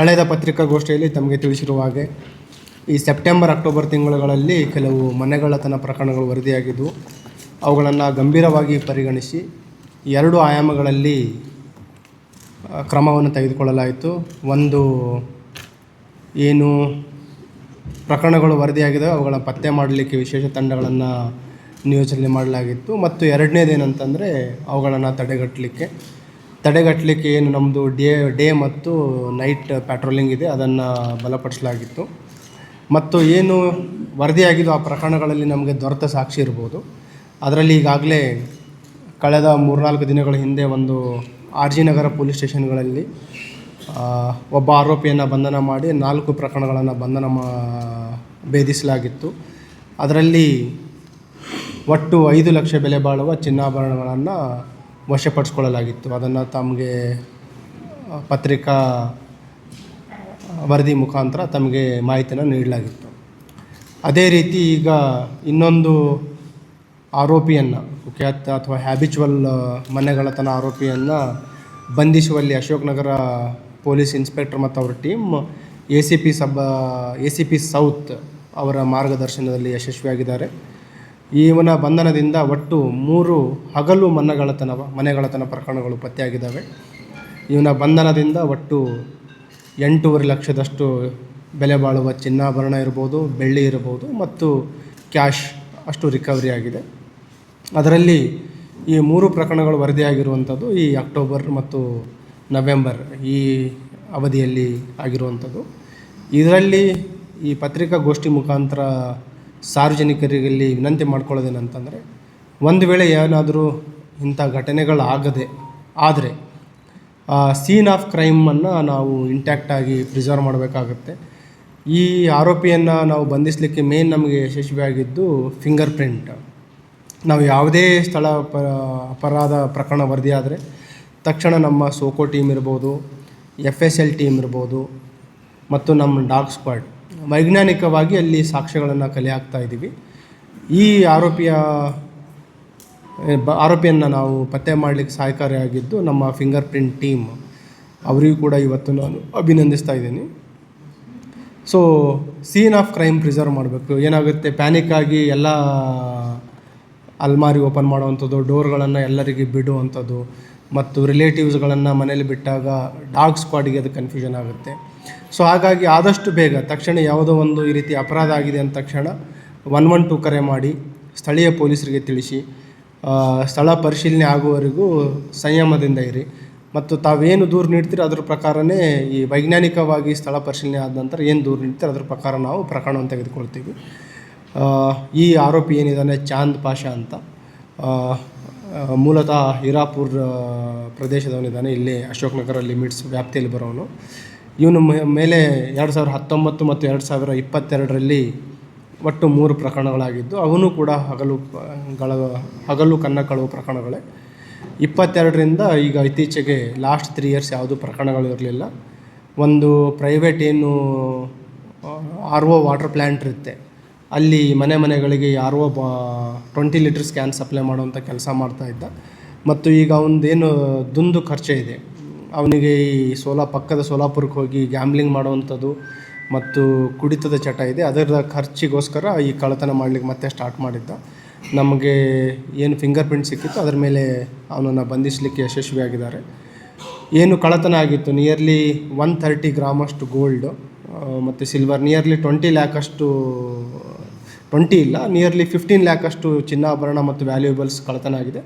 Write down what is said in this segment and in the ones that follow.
ಕಳೆದ ಪತ್ರಿಕಾಗೋಷ್ಠಿಯಲ್ಲಿ ತಮಗೆ ತಿಳಿಸಿರುವ ಹಾಗೆ, ಈ ಸೆಪ್ಟೆಂಬರ್, ಅಕ್ಟೋಬರ್ ತಿಂಗಳುಗಳಲ್ಲಿ ಕೆಲವು ಮನೆಗಳತನ ಪ್ರಕರಣಗಳು ವರದಿಯಾಗಿದ್ದವು ಅವುಗಳನ್ನು ಗಂಭೀರವಾಗಿ ಪರಿಗಣಿಸಿ ಎರಡು ಆಯಾಮಗಳಲ್ಲಿ ಕ್ರಮವನ್ನು ತೆಗೆದುಕೊಳ್ಳಲಾಯಿತು. ಒಂದು, ಏನು ಪ್ರಕರಣಗಳು ವರದಿಯಾಗಿದ್ದಾವೆ ಅವುಗಳನ್ನು ಪತ್ತೆ ಮಾಡಲಿಕ್ಕೆ ವಿಶೇಷ ತಂಡಗಳನ್ನು ನಿಯೋಜನೆ ಮಾಡಲಾಗಿತ್ತು. ಮತ್ತು ಎರಡನೇದೇನಂತಂದರೆ, ಅವುಗಳನ್ನು ತಡೆಗಟ್ಟಲಿಕ್ಕೆ ತಡೆಗಟ್ಟಲಿಕ್ಕೆ ಏನು ನಮ್ಮದು ಡೇ ಡೇ ಮತ್ತು ನೈಟ್ ಪ್ಯಾಟ್ರೋಲಿಂಗ್ ಇದೆ, ಅದನ್ನು ಬಲಪಡಿಸಲಾಗಿತ್ತು. ಮತ್ತು ಏನು ವರದಿಯಾಗಿದ್ದು ಆ ಪ್ರಕರಣಗಳಲ್ಲಿ ನಮಗೆ ದೊರೆತ ಸಾಕ್ಷಿ ಇರ್ಬೋದು. ಅದರಲ್ಲಿ ಈಗಾಗಲೇ ಕಳೆದ ಮೂರ್ನಾಲ್ಕು ದಿನಗಳ ಹಿಂದೆ ಒಂದು ಆರ್ ಜಿ ನಗರ ಪೊಲೀಸ್ ಸ್ಟೇಷನ್ಗಳಲ್ಲಿ ಒಬ್ಬ ಆರೋಪಿಯನ್ನು ಬಂಧನ ಮಾಡಿ ನಾಲ್ಕು ಪ್ರಕರಣಗಳನ್ನು ಬಂಧನ ಮಾ, ಭೇದಿಸಲಾಗಿತ್ತು. ಅದರಲ್ಲಿ ಒಟ್ಟು ಐದು ಲಕ್ಷ ಬೆಲೆ ಬಾಳುವ ಚಿನ್ನಾಭರಣಗಳನ್ನು ವಶಪಡಿಸ್ಕೊಳ್ಳಲಾಗಿತ್ತು. ಅದನ್ನು ತಮಗೆ ಪತ್ರಿಕಾ ವರದಿ ಮುಖಾಂತರ ತಮಗೆ ಮಾಹಿತಿಯನ್ನು ನೀಡಲಾಗಿತ್ತು. ಅದೇ ರೀತಿ ಈಗ ಇನ್ನೊಂದು ಆರೋಪಿಯನ್ನು ಕುಖ್ಯಾತ ಅಥವಾ ಹ್ಯಾಬಿಚುವಲ್ ಮನೆಗಳತನ ಆರೋಪಿಯನ್ನು ಬಂಧಿಸುವಲ್ಲಿ ಅಶೋಕ್ನಗರ ಪೊಲೀಸ್ ಇನ್ಸ್ಪೆಕ್ಟರ್ ಮತ್ತು ಅವರ team, A C P sub A C P south ಅವರ ಮಾರ್ಗದರ್ಶನದಲ್ಲಿ ಯಶಸ್ವಿಯಾಗಿದ್ದಾರೆ. ಇವನ ಬಂಧನದಿಂದ ಒಟ್ಟು ಮೂರು ಹಗಲು ಮನ್ನಗಳತನ ಮನೆಗಳತನ ಪ್ರಕರಣಗಳು ಪತ್ತೆಯಾಗಿದ್ದಾವೆ. ಇವನ ಬಂಧನದಿಂದ ಒಟ್ಟು ಎಂಟೂವರೆ ಲಕ್ಷದಷ್ಟು ಬೆಲೆ ಬಾಳುವ ಚಿನ್ನಾಭರಣ ಇರ್ಬೋದು, ಬೆಳ್ಳಿ ಇರ್ಬೋದು ಮತ್ತು ಕ್ಯಾಶ್ ಅಷ್ಟು ರಿಕವರಿ ಆಗಿದೆ. ಅದರಲ್ಲಿ ಈ ಮೂರು ಪ್ರಕರಣಗಳು ವರದಿಯಾಗಿರುವಂಥದ್ದು ಈ ಅಕ್ಟೋಬರ್ ಮತ್ತು ನವೆಂಬರ್ ಈ ಅವಧಿಯಲ್ಲಿ ಆಗಿರುವಂಥದ್ದು. ಇದರಲ್ಲಿ ಈ ಪತ್ರಿಕಾಗೋಷ್ಠಿ ಮುಖಾಂತರ ಸಾರ್ವಜನಿಕರಲ್ಲಿ ವಿನಂತಿ ಮಾಡ್ಕೊಳ್ಳೋದೇನಂತಂದರೆ, ಒಂದು ವೇಳೆ ಏನಾದರೂ ಇಂಥ ಘಟನೆಗಳಾಗದೆ, ಆದರೆ ಸೀನ್ ಆಫ್ ಕ್ರೈಮನ್ನು ನಾವು ಇಂಟ್ಯಾಕ್ಟಾಗಿ ಪ್ರಿಸರ್ವ್ ಮಾಡಬೇಕಾಗತ್ತೆ. ಈ ಆರೋಪಿಯನ್ನು ನಾವು ಬಂಧಿಸಲಿಕ್ಕೆ ಮೇನ್ ನಮಗೆ ಯಶಸ್ವಿಯಾಗಿದ್ದು ಫಿಂಗರ್ ಪ್ರಿಂಟ್ ನಾವು ಯಾವುದೇ ಸ್ಥಳ ಅಪರಾಧ ಪ್ರಕರಣ ವರದಿಯಾದರೆ ತಕ್ಷಣ ನಮ್ಮ ಸೋಕೋ ಟೀಮ್ ಇರ್ಬೋದು ಎಫ್ ಎಸ್ ಎಲ್ ಟೀಮ್ ಇರ್ಬೋದು, ಮತ್ತು ನಮ್ಮ ಡಾಗ್ ಸ್ಕ್ವಾಡ್ ವೈಜ್ಞಾನಿಕವಾಗಿ ಅಲ್ಲಿ ಸಾಕ್ಷ್ಯಗಳನ್ನು ಕಲೆ ಹಾಕ್ತಾ ಇದ್ದೀವಿ ಈ ಆರೋಪಿಯ ಆರೋಪಿಯನ್ನು ನಾವು ಪತ್ತೆ ಮಾಡಲಿಕ್ಕೆ ಸಹಕಾರಿಯಾಗಿದ್ದು ನಮ್ಮ ಫಿಂಗರ್ ಪ್ರಿಂಟ್ ಟೀಮ್. ಅವರಿಗೂ ಕೂಡ ಇವತ್ತು ನಾನು ಅಭಿನಂದಿಸ್ತಾ ಇದ್ದೀನಿ. So, scene of crime preserve ಮಾಡಬೇಕು. ಏನಾಗುತ್ತೆ? ಪ್ಯಾನಿಕ್ ಆಗಿ ಎಲ್ಲ ಅಲ್ಮಾರಿ ಓಪನ್ ಮಾಡುವಂಥದ್ದು, ಡೋರ್ಗಳನ್ನು ಎಲ್ಲರಿಗೆ ಬಿಡುವಂಥದ್ದು, ಮತ್ತು ರಿಲೇಟಿವ್ಸ್ಗಳನ್ನು ಮನೇಲಿ ಬಿಟ್ಟಾಗ ಡಾಗ್ ಸ್ಕ್ವಾಡಿಗೆ ಅದು ಕನ್ಫ್ಯೂಷನ್ ಆಗುತ್ತೆ. ಸೊ ಹಾಗಾಗಿ ಆದಷ್ಟು ಬೇಗ, ತಕ್ಷಣ ಯಾವುದೋ ಒಂದು ಈ ರೀತಿ ಅಪರಾಧ ಆಗಿದೆ ಅಂದ ತಕ್ಷಣ ಒನ್ ಒನ್ ಟು ಕರೆ ಮಾಡಿ ಸ್ಥಳೀಯ ಪೊಲೀಸರಿಗೆ ತಿಳಿಸಿ ಸ್ಥಳ ಪರಿಶೀಲನೆ ಆಗುವವರೆಗೂ ಸಂಯಮದಿಂದ ಇರಿ. ಮತ್ತು ತಾವೇನು ದೂರು ನೀಡ್ತೀರೋ ಅದ್ರ ಪ್ರಕಾರನೇ ಈ ವೈಜ್ಞಾನಿಕವಾಗಿ ಸ್ಥಳ ಪರಿಶೀಲನೆ ಆದ ನಂತರ ಏನು ದೂರು ನೀಡ್ತೀರೋ ಅದ್ರ ಪ್ರಕಾರ ನಾವು ಪ್ರಕರಣವನ್ನು ತೆಗೆದುಕೊಳ್ತೀವಿ. ಈ ಆರೋಪಿ ಏನಿದ್ದಾನೆ, ಚಾಂದ್ ಪಾಷಾ ಅಂತ. ಮೂಲತಃ ಹಿರಾಪುರ್ ಪ್ರದೇಶದವನಿದ್ದಾನೆ. ಇಲ್ಲಿ ಅಶೋಕ್ ನಗರ ಲಿಮಿಟ್ಸ್ ವ್ಯಾಪ್ತಿಯಲ್ಲಿ ಬರೋನು ಇವನು ಮೇಲೆ ಎರಡು ಸಾವಿರದ ಹತ್ತೊಂಬತ್ತು ಮತ್ತು ಎರಡು ಸಾವಿರ ಇಪ್ಪತ್ತೆರಡರಲ್ಲಿ ಒಟ್ಟು ಮೂರು ಪ್ರಕರಣಗಳಾಗಿದ್ದು, ಅವನು ಕೂಡ ಹಗಲು, ಗಳ, ಹಗಲು ಕನ್ನ ಕಳುವು ಪ್ರಕರಣಗಳೇ. ಇಪ್ಪತ್ತೆರಡರಿಂದ ಈಗ ಇತ್ತೀಚೆಗೆ ಲಾಸ್ಟ್ ತ್ರೀ ಇಯರ್ಸ್ ಯಾವುದೂ ಪ್ರಕರಣಗಳು ಇರಲಿಲ್ಲ. ಒಂದು ಪ್ರೈವೇಟ್ ಏನು ಆರ್ ಒ ವಾಟರ್ ಪ್ಲ್ಯಾಂಟ್ ಇರುತ್ತೆ. ಅಲ್ಲಿ ಮನೆ ಮನೆಗಳಿಗೆ ಆರ್ ಒ ಬಾ ಟ್ವೆಂಟಿ ಲೀಟರ್ಸ್ ಕ್ಯಾನ್ ಸಪ್ಲೈ ಮಾಡುವಂಥ ಕೆಲಸ ಮಾಡ್ತಾ ಇದ್ದ. ಮತ್ತು ಈಗ ಅವನದೇನು, ದುಂದು ಖರ್ಚೆ ಇದೆ. ಅವನಿಗೆ ಈ ಸೋಲಾ, ಪಕ್ಕದ ಸೋಲಾಪುರಕ್ಕೆ ಹೋಗಿ ಗ್ಯಾಮ್ಲಿಂಗ್ ಮಾಡುವಂಥದ್ದು ಮತ್ತು ಕುಡಿತದ ಚಟ ಇದೆ, ಅದರ ಖರ್ಚಿಗೋಸ್ಕರ ಈ ಕಳ್ಳತನ ಮಾಡಲಿಕ್ಕೆ ಮತ್ತೆ ಸ್ಟಾರ್ಟ್ ಮಾಡಿದ್ದ. ನಮಗೆ ಏನು ಫಿಂಗರ್ ಪ್ರಿಂಟ್ ಸಿಕ್ಕಿತ್ತು, ಅದರ ಮೇಲೆ ಅವನನ್ನು ಬಂಧಿಸಲಿಕ್ಕೆ ಯಶಸ್ವಿಯಾಗಿದ್ದಾರೆ. ಏನು ಕಳ್ಳತನ ಆಗಿತ್ತು ನಿಯರ್ಲಿ ಒನ್ ಥರ್ಟಿ ಗ್ರಾಮಷ್ಟು ಗೋಲ್ಡ್ ಮತ್ತು ಸಿಲ್ವರ್ ನಿಯರ್ಲಿ ಟ್ವೆಂಟಿ ಲ್ಯಾಕಷ್ಟು ಟ್ವೆಂಟಿ ಇಲ್ಲ ನಿಯರ್ಲಿ ಫಿಫ್ಟೀನ್ ಲ್ಯಾಕಷ್ಟು ಚಿನ್ನಾಭರಣ ಮತ್ತು ವ್ಯಾಲ್ಯೂಬಲ್ಸ್ ಕಳ್ಳತನ ಆಗಿದೆ.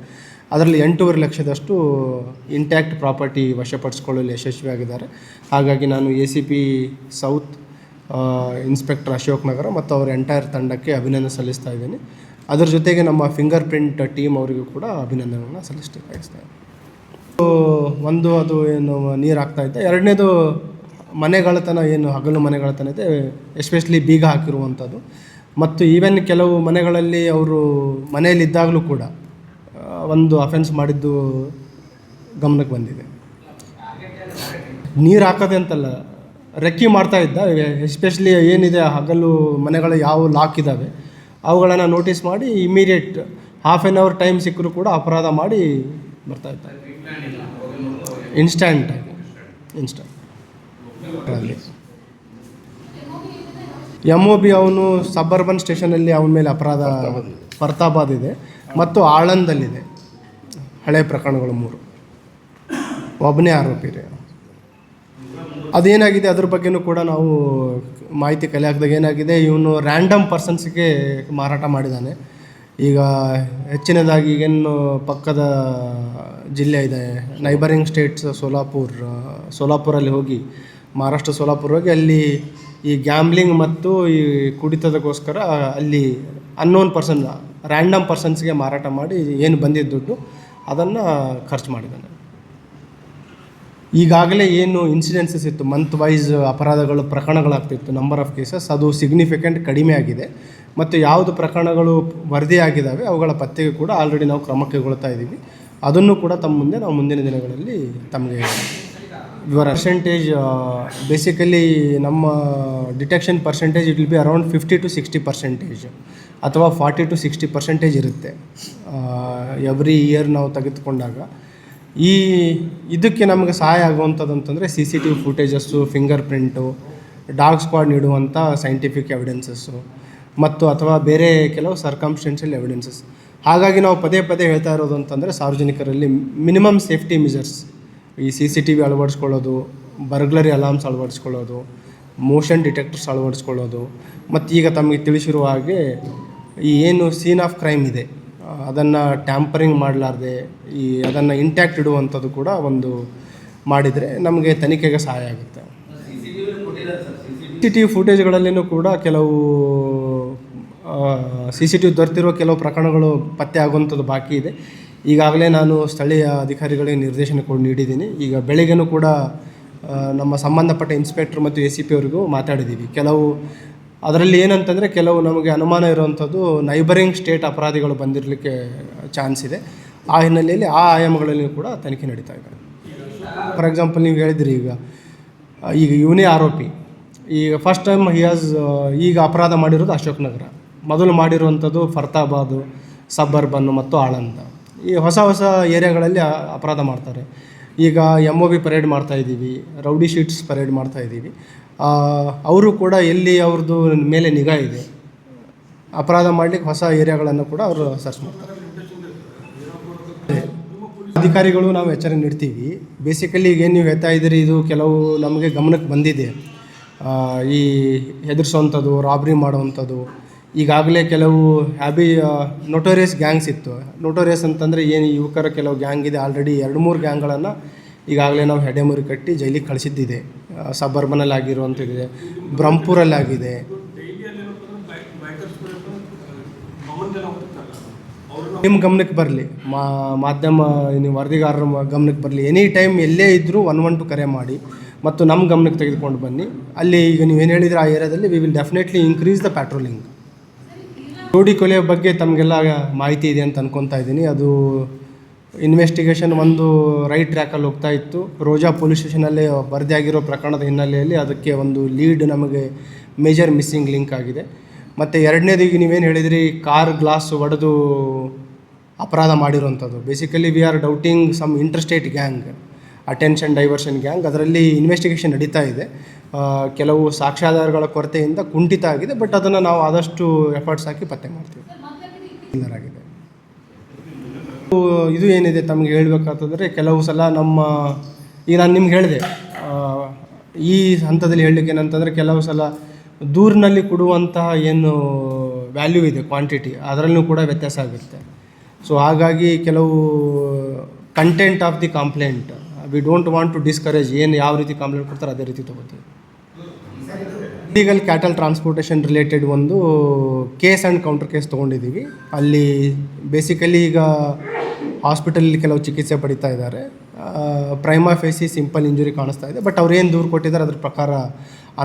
ಅದರಲ್ಲಿ ಎಂಟೂವರೆ ಲಕ್ಷದಷ್ಟು ಇಂಟ್ಯಾಕ್ಟ್ ಪ್ರಾಪರ್ಟಿ ವಶಪಡಿಸ್ಕೊಳ್ಳಲು ಯಶಸ್ವಿಯಾಗಿದ್ದಾರೆ. ಹಾಗಾಗಿ ನಾನು A C P south inspector Ashok Nagar ಮತ್ತು ಅವರ ಎಂಟೈರ್ ತಂಡಕ್ಕೆ ಅಭಿನಂದನೆ ಸಲ್ಲಿಸ್ತಾ ಇದ್ದೀನಿ. ಅದರ ಜೊತೆಗೆ ನಮ್ಮ ಫಿಂಗರ್ ಪ್ರಿಂಟ್ ಟೀಮ್ ಅವರಿಗೂ ಕೂಡ ಅಭಿನಂದನೆಗಳನ್ನು ಸಲ್ಲಿಸ್ಲಿಕ್ಕೆ ಬಯಸ್ತಾ ಒಂದು, ಅದು ಏನು ನೀರು ಹಾಕ್ತಾ ಇದ್ದೆ. ಎರಡನೇದು ಮನೆಗಳತನ ಏನು ಹಗಲು ಮನೆಗಳತನ ಇದೆ ಎಸ್ಪೆಷಲಿ ಬೀಗ ಹಾಕಿರುವಂಥದ್ದು. ಮತ್ತು ಈವನ್ ಕೆಲವು ಮನೆಗಳಲ್ಲಿ ಅವರು ಮನೆಯಲ್ಲಿದ್ದಾಗಲೂ ಕೂಡ ಒಂದು ಅಫೆನ್ಸ್ ಮಾಡಿದ್ದು ಗಮನಕ್ಕೆ ಬಂದಿದೆ. ನೀರು ಹಾಕೋದೆ ಅಂತಲ್ಲ ರೆಕ್ಕಿ ಮಾಡ್ತಾ ಇದ್ದ ಎಸ್ಪೆಷಲಿ ಏನಿದೆ ಹಗಲು ಮನೆಗಳು ಯಾವ ಲಾಕ್ ಇದ್ದಾವೆ ಅವುಗಳನ್ನು ನೋಟಿಸ್ ಮಾಡಿ immediate half an hour time ಸಿಕ್ಕರೂ ಕೂಡ ಅಪರಾಧ ಮಾಡಿ ಬರ್ತಾ ಇದ್ದ. Instant instant instant M O B ಅವನು ಸಬರ್ಬನ್ ಸ್ಟೇಷನಲ್ಲಿ ಅವನ ಮೇಲೆ ಅಪರಾಧ ಫರ್ತಾಬಾದ್ ಇದೆ ಮತ್ತು ಆಳಂದಲ್ಲಿದೆ. ಹಳೆ ಪ್ರಕರಣಗಳು ಮೂರು. ಒಬ್ಬನೇ ಆರೋಪಿ ರೀ ಅದೇನಾಗಿದೆ? ಅದ್ರ ಬಗ್ಗೆನೂ ಕೂಡ ನಾವು ಮಾಹಿತಿ ಕಲೆ ಹಾಕಿದಾಗ ಏನಾಗಿದೆ? ಇವನು ರ್ಯಾಂಡಮ್ ಪರ್ಸನ್ಸ್ಗೆ ಮಾರಾಟ ಮಾಡಿದ್ದಾನೆ ಈಗ ಹೆಚ್ಚಿನದಾಗಿ ಈಗೇನು ಪಕ್ಕದ ಜಿಲ್ಲೆ ಇದೆ. ನೈಬರಿಂಗ್ ಸ್ಟೇಟ್ಸ್ ಸೋಲಾಪುರ್, ಸೋಲಾಪುರಲ್ಲಿ ಹೋಗಿ, ಮಹಾರಾಷ್ಟ್ರ, ಸೋಲಾಪುರ ಹೋಗಿ ಅಲ್ಲಿ ಈ ಗ್ಯಾಮ್ಲಿಂಗ್ ಮತ್ತು ಈ ಕುಡಿತದಕ್ಕೋಸ್ಕರ ಅಲ್ಲಿ ಅನ್ನೋನ್ ಪರ್ಸನ್ ರ್ಯಾಂಡಮ್ ಪರ್ಸನ್ಸ್ಗೆ ಮಾರಾಟ ಮಾಡಿ ಏನು ಬಂದಿದ್ದು ದುಡ್ಡು ಅದನ್ನು ಖರ್ಚು ಮಾಡಿದ್ದಾನೆ. ಈಗಾಗಲೇ ಏನು ಇನ್ಸಿಡೆನ್ಸಸ್ ಇತ್ತು ಮಂತ್ ವೈಸ್ ಅಪರಾಧಗಳು, ಪ್ರಕರಣಗಳಾಗ್ತಿತ್ತು ನಂಬರ್ ಆಫ್ ಕೇಸಸ್ ಅದು ಸಿಗ್ನಿಫಿಕೆಂಟ್ ಕಡಿಮೆ ಆಗಿದೆ. ಮತ್ತು ಯಾವುದು ಪ್ರಕರಣಗಳು ವರದಿಯಾಗಿದ್ದಾವೆ, ಅವುಗಳ ಪತ್ತೆಗೆ ಕೂಡ ಆಲ್ರೆಡಿ ನಾವು ಕ್ರಮ ಕೈಗೊಳ್ತಾ ಇದ್ದೀವಿ ಅದನ್ನು ಕೂಡ ತಮ್ಮ ಮುಂದೆ, ನಾವು ಮುಂದಿನ ದಿನಗಳಲ್ಲಿ ತಮಗೆ ವಿವರ ಪರ್ಸೆಂಟೇಜ್ ಬೇಸಿಕಲಿ ನಮ್ಮ detection percentage it will be around fifty to sixty percentage ಅಥವಾ ಫಾರ್ಟಿ ಟು ಸಿಕ್ಸ್ಟಿ ಪರ್ಸೆಂಟೇಜ್ ಇರುತ್ತೆ ಎವ್ರಿ ಇಯರ್ ನಾವು ತೆಗೆದುಕೊಂಡಾಗ. ಈ ಇದಕ್ಕೆ ನಮಗೆ ಸಹಾಯ ಆಗುವಂಥದ್ದು ಅಂತಂದರೆ C C T V footages fingerprint dog squad ನೀಡುವಂಥ ಸೈಂಟಿಫಿಕ್ ಎವಿಡೆನ್ಸಸ್ಸು ಮತ್ತು ಅಥವಾ ಬೇರೆ ಕೆಲವು ಸರ್ಕಮ್ಸ್ಟೆನ್ಷಿಯಲ್ ಎವಿಡೆನ್ಸಸ್ ಹಾಗಾಗಿ ನಾವು ಪದೇ ಪದೇ ಹೇಳ್ತಾ ಇರೋದು ಅಂತಂದರೆ ಸಾರ್ವಜನಿಕರಲ್ಲಿ ಮಿನಿಮಮ್ ಸೇಫ್ಟಿ ಮೆಜರ್ಸ್ ಈ ಸಿ ಸಿ ಟಿ ವಿ ಅಳವಡಿಸ್ಕೊಳ್ಳೋದು ಬರ್ಗ್ಲರಿ ಅಲಾರ್ಮ್ಸ್ ಅಳವಡಿಸ್ಕೊಳ್ಳೋದು ಮೋಷನ್ ಡಿಟೆಕ್ಟರ್ಸ್ ಅಳವಡಿಸ್ಕೊಳ್ಳೋದು, ಮತ್ತು ಈಗ ತಮಗೆ ತಿಳಿಸಿರುವ ಹಾಗೆ ಈ ಏನು ಸೀನ್ ಆಫ್ ಕ್ರೈಮ್ ಇದೆ, ಅದನ್ನು ಟ್ಯಾಂಪರಿಂಗ್ ಮಾಡಲಾರ್ದೆ, ಈ ಅದನ್ನು ಇಂಟ್ಯಾಕ್ಟ್ ಇಡುವಂಥದ್ದು ಕೂಡ ಒಂದು ಮಾಡಿದರೆ ನಮಗೆ ತನಿಖೆಗೆ ಸಹಾಯ ಆಗುತ್ತೆ. ಸಿ ಟಿ ವಿ ಫುಟೇಜ್ಗಳಲ್ಲಿನೂ ಕೂಡ ಕೆಲವು ಸಿ ಸಿ ಟಿ ವಿ ದೊರೆತಿರುವ ಕೆಲವು ಪ್ರಕರಣಗಳು ಪತ್ತೆ ಆಗುವಂಥದ್ದು ಬಾಕಿ ಇದೆ. ಈಗಾಗಲೇ ನಾನು ಸ್ಥಳೀಯ ಅಧಿಕಾರಿಗಳಿಗೆ ನಿರ್ದೇಶನ ಕೊಡು, ನೀಡಿದ್ದೀನಿ. ಈಗ ಬೆಳಗ್ಗೆಯೂ ಕೂಡ ನಮ್ಮ ಸಂಬಂಧಪಟ್ಟ ಇನ್ಸ್ಪೆಕ್ಟ್ರ್ ಮತ್ತು ಎ ಸಿ ಪಿ ಅವರಿಗೂ ಮಾತಾಡಿದ್ದೀವಿ ಕೆಲವು, ಅದರಲ್ಲಿ ಏನಂತಂದರೆ ಕೆಲವು ನಮಗೆ ಅನುಮಾನ ಇರುವಂಥದ್ದು ನೈಬರಿಂಗ್ ಸ್ಟೇಟ್ ಅಪರಾಧಿಗಳು ಬಂದಿರಲಿಕ್ಕೆ ಚಾನ್ಸ್ ಇದೆ. ಆ ಹಿನ್ನೆಲೆಯಲ್ಲಿ ಆ ಆಯಾಮಗಳಲ್ಲಿ ಕೂಡ ತನಿಖೆ ನಡೀತಾ ಇದೆ. ಫಾರ್ ಎಕ್ಸಾಂಪಲ್ ನೀವು ಹೇಳಿದ್ರಿ ಈಗ ಈಗ ಇವನೇ ಆರೋಪಿ. ಈಗ ಫಸ್ಟ್ ಟೈಮ್ ಹಿಯಾಸ್ ಈಗ ಅಪರಾಧ ಮಾಡಿರೋದು ಅಶೋಕ್ ನಗರ. ಮೊದಲು ಮಾಡಿರುವಂಥದ್ದು ಫರ್ತಾಬಾದು ಸಬ್ಬರ್ಬನ್ ಮತ್ತು ಆಳಂದ. ಈ ಹೊಸ ಹೊಸ ಏರಿಯಾಗಳಲ್ಲಿ ಅಪರಾಧ ಮಾಡ್ತಾರೆ. ಈಗ ಎಂ ಒ ಬಿ ಪರೇಡ್ ಮಾಡ್ತಾ ಇದ್ದೀವಿ ರೌಡಿ ಶೀಟ್ಸ್ ಪರೇಡ್ ಮಾಡ್ತಾ ಇದ್ದೀವಿ. ಅವರು ಕೂಡ ಎಲ್ಲಿ ಅವ್ರದ್ದು ಮೇಲೆ ನಿಗಾ ಇದೆ, ಅಪರಾಧ ಮಾಡಲಿಕ್ಕೆ ಹೊಸ ಏರಿಯಾಗಳನ್ನು ಕೂಡ ಅವರು ಸರ್ಚ್ ಮಾಡ್ತಾರೆ. ಅಧಿಕಾರಿಗಳು ನಾವು ಎಚ್ಚರಿಕೆ ನೀಡ್ತೀವಿ. ಬೇಸಿಕಲಿ ಈಗ ಏನು ನೀವು ಹೇಳ್ತಾ ಇದ್ದೀರಿ, ಇದು ಕೆಲವು ನಮಗೆ ಗಮನಕ್ಕೆ ಬಂದಿದೆ. ಈ ಹೆದರ್ಸೋವಂಥದ್ದು ರಾಬ್ರಿ ಮಾಡುವಂಥದ್ದು ಈಗಾಗಲೇ ಕೆಲವು ಹ್ಯಾಬಿ ನೋಟೋರಿಯಸ್ ಗ್ಯಾಂಗ್ಸ್ ಇತ್ತು. ನೋಟೋರಿಯಸ್ ಅಂತಂದರೆ ಏನು ಯುವಕರ ಕೆಲವು ಗ್ಯಾಂಗ್ ಇದೆ. ಆಲ್ರೆಡಿ ಎರಡು ಮೂರು ಗ್ಯಾಂಗ್ಗಳನ್ನು ಈಗಾಗಲೇ ನಾವು ಹೆಡೆಮುರಿ ಕಟ್ಟಿ ಜೈಲಿಗೆ ಕಳಿಸಿದ್ದಿದೆ. ಸಬರ್ಬನಲ್ಲಿ ಆಗಿರುವಂಥದ್ದಿದೆ ಬ್ರಹ್ಮಪುರಲ್ಲಾಗಿದೆ. ನಿಮ್ಮ ಗಮನಕ್ಕೆ ಬರಲಿ. ಮಾ, ಮಾಧ್ಯಮ ನೀವು ವರದಿಗಾರರ ಗಮನಕ್ಕೆ ಬರಲಿ. ಎನಿ ಟೈಮ್ ಎಲ್ಲೇ ಇದ್ದರೂ ಒನ್ ಒನ್ ಟು ಕರೆ ಮಾಡಿ ಮತ್ತು ನಮ್ಮ ಗಮನಕ್ಕೆ ತೆಗೆದುಕೊಂಡು ಬನ್ನಿ. ಅಲ್ಲಿ ಈಗ ನೀವೇನು ಹೇಳಿದ್ರೆ ಆ ಏರಿಯಾದಲ್ಲಿ we will definitely increase the patrolling ಜೋಡಿ ಕೊಲೆಯ ಬಗ್ಗೆ ತಮಗೆಲ್ಲ ಮಾಹಿತಿ ಇದೆ ಅಂತ ಅನ್ಕೊತಾ ಇದ್ದೀನಿ. ಅದು ಇನ್ವೆಸ್ಟಿಗೇಷನ್ ಒಂದು ರೈಟ್ ಟ್ರ್ಯಾಕಲ್ಲಿ ಹೋಗ್ತಾ ಇತ್ತು. ರೋಜಾ ಪೊಲೀಸ್ ಸ್ಟೇಷನಲ್ಲಿ ವರದಿಯಾಗಿರೋ ಪ್ರಕರಣದ ಹಿನ್ನೆಲೆಯಲ್ಲಿ ಅದಕ್ಕೆ ಒಂದು ಲೀಡ್ ನಮಗೆ ಮೇಜರ್ ಮಿಸ್ಸಿಂಗ್ ಲಿಂಕ್ ಆಗಿದೆ. ಮತ್ತು ಎರಡನೇದು ಈಗ ನೀವೇನು ಹೇಳಿದ್ರಿ, ಕಾರ್ ಗ್ಲಾಸ್ ಒಡೆದು ಅಪರಾಧ ಮಾಡಿರುವಂಥದ್ದು basically we are doubting some interstate gang attention diversion gang ಅದರಲ್ಲಿ ಇನ್ವೆಸ್ಟಿಗೇಷನ್ ನಡೀತಾ ಇದೆ. ಕೆಲವು ಸಾಕ್ಷ್ಯಾಧಾರಗಳ ಕೊರತೆಯಿಂದ ಕುಂಠಿತ ಆಗಿದೆ ಬಟ್ ಅದನ್ನು ನಾವು ಆದಷ್ಟು ಎಫರ್ಟ್ಸ್ ಹಾಕಿ ಪತ್ತೆ ಮಾಡ್ತೀವಿ. ಇದು ಏನಿದೆ ತಮಗೆ ಹೇಳ್ಬೇಕಾಗ್ತಂದರೆ ಕೆಲವು ಸಲ ನಮ್ಮ, ಈಗ ನಾನು ನಿಮ್ಗೆ ಹೇಳಿದೆ ಈ ಹಂತದಲ್ಲಿ ಹೇಳಲಿಕ್ಕೆ ಏನಂತಂದರೆ, ಕೆಲವು ಸಲ ದೂರಿನಲ್ಲಿ ಕೊಡುವಂತಹ ಏನು ವ್ಯಾಲ್ಯೂ ಇದೆ ಕ್ವಾಂಟಿಟಿ ಅದರಲ್ಲೂ ಕೂಡ ವ್ಯತ್ಯಾಸ ಆಗುತ್ತೆ. ಸೊ ಹಾಗಾಗಿ ಕೆಲವು content of the complaint we don't want to discourage ಏನು ಯಾವ ರೀತಿ ಕಂಪ್ಲೇಂಟ್ ಕೊಡ್ತಾರೆ, ಅದೇ ರೀತಿ ತೊಗೋತೀವಿ. ಲೀಗಲ್ ಕ್ಯಾಟಲ್ ಟ್ರಾನ್ಸ್ಪೋರ್ಟೇಷನ್ ರಿಲೇಟೆಡ್ ಒಂದು ಕೇಸ್ ಆ್ಯಂಡ್ ಕೌಂಟರ್ ಕೇಸ್ ತೊಗೊಂಡಿದ್ದೀವಿ. ಅಲ್ಲಿ ಬೇಸಿಕಲಿ ಈಗ ಹಾಸ್ಪಿಟಲಲ್ಲಿ ಕೆಲವು ಚಿಕಿತ್ಸೆ ಪಡಿತಾ ಇದ್ದಾರೆ. ಪ್ರೈಮಾ ಫೇಸಿ ಸಿಂಪಲ್ ಇಂಜುರಿ ಕಾಣಿಸ್ತಾ ಇದೆ. ಬಟ್ ಅವ್ರೇನು ದೂರು ಕೊಟ್ಟಿದ್ದಾರೆ ಅದ್ರ ಪ್ರಕಾರ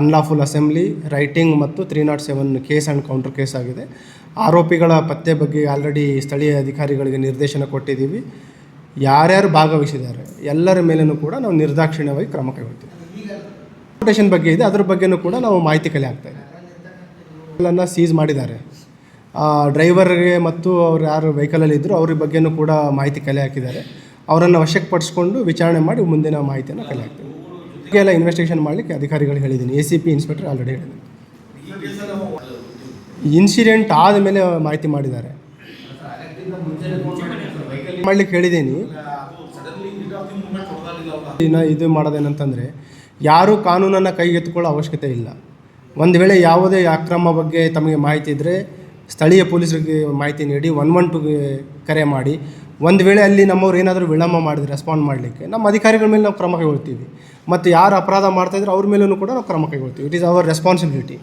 ಅನ್ಲಾಫುಲ್ ಅಸೆಂಬ್ಲಿ ರೈಟಿಂಗ್ ಮತ್ತು three not seven case and counter case ಆಗಿದೆ. ಆರೋಪಿಗಳ ಪತ್ತೆ ಬಗ್ಗೆ ಆಲ್ರೆಡಿ ಸ್ಥಳೀಯ ಅಧಿಕಾರಿಗಳಿಗೆ ನಿರ್ದೇಶನ ಕೊಟ್ಟಿದ್ದೀವಿ. ಯಾರ್ಯಾರು ಭಾಗವಹಿಸಿದ್ದಾರೆ, ಎಲ್ಲರ ಮೇಲೂ ಕೂಡ ನಾವು ನಿರ್ದಾಕ್ಷಿಣ್ಯವಾಗಿ ಕ್ರಮ ಕೈಗೊಳ್ತೀವಿ. ಟ್ರಾನ್ಸ್ಪೋರ್ಟೇಷನ್ ಬಗ್ಗೆ ಇದೆ ಅದ್ರ ಬಗ್ಗೆನೂ ಕೂಡ ನಾವು ಮಾಹಿತಿ ಕಲೆ ಆಗ್ತಾ ಇದೆ ಸೀಸ್ ಮಾಡಿದ್ದಾರೆ. ಡ್ರೈವರ್ಗೆ ಮತ್ತು ಅವ್ರು ಯಾರು ವೆಹಿಕಲಲ್ಲಿ ಇದ್ದರು ಅವ್ರ ಬಗ್ಗೆನೂ ಕೂಡ ಮಾಹಿತಿ ಕಲೆ ಹಾಕಿದ್ದಾರೆ. ಅವರನ್ನು ವಶಕ್ಕೆ ಪಡಿಸ್ಕೊಂಡು ವಿಚಾರಣೆ ಮಾಡಿ ಮುಂದಿನ ಮಾಹಿತಿಯನ್ನು ಕಲೆ ಹಾಕ್ತೀವಿ. ಎಲ್ಲ ಇನ್ವೆಸ್ಟಿಗೇಷನ್ ಮಾಡಲಿಕ್ಕೆ ಅಧಿಕಾರಿಗಳು ಹೇಳಿದ್ದೀನಿ. A C P inspector already ಹೇಳಿದ್ದೀನಿ ಇನ್ಸಿಡೆಂಟ್ ಆದಮೇಲೆ ಮಾಹಿತಿ ಮಾಡಿದ್ದಾರೆ. ಮಾಡಲಿಕ್ಕೆ ಹೇಳಿದ್ದೀನಿ. ಇನ್ನು ಇದು ಮಾಡೋದೇನಂತಂದರೆ ಯಾರೂ ಕಾನೂನನ್ನು ಕೈಗೆತ್ತಿಕೊಳ್ಳೋ ಅವಶ್ಯಕತೆ ಇಲ್ಲ. ಒಂದು ವೇಳೆ ಯಾವುದೇ ಅಕ್ರಮ ಬಗ್ಗೆ ತಮಗೆ ಮಾಹಿತಿ ಇದ್ದರೆ ಸ್ಥಳೀಯ ಪೊಲೀಸರಿಗೆ ಮಾಹಿತಿ ನೀಡಿ ಒನ್ ಒನ್ ಟುಗೆ ಕರೆ ಮಾಡಿ. ಒಂದು ವೇಳೆ ಅಲ್ಲಿ ನಮ್ಮವ್ರು ಏನಾದರೂ ವಿಳಂಬ ಮಾಡಿದ್ರೆ ರೆಸ್ಪಾಂಡ್ ಮಾಡಲಿಕ್ಕೆ ನಮ್ಮ ಅಧಿಕಾರಿಗಳ ಮೇಲೆ ನಾವು ಕ್ರಮ ಕೈಗೊಳ್ತೀವಿ. ಮತ್ತು ಯಾರು ಅಪರಾಧ ಮಾಡ್ತಾಯಿದ್ರೆ ಅವ್ರ ಮೇಲೂ ಕೂಡ ನಾವು ಕ್ರಮ ಕೈಗೊಳ್ತೀವಿ. It is our responsibility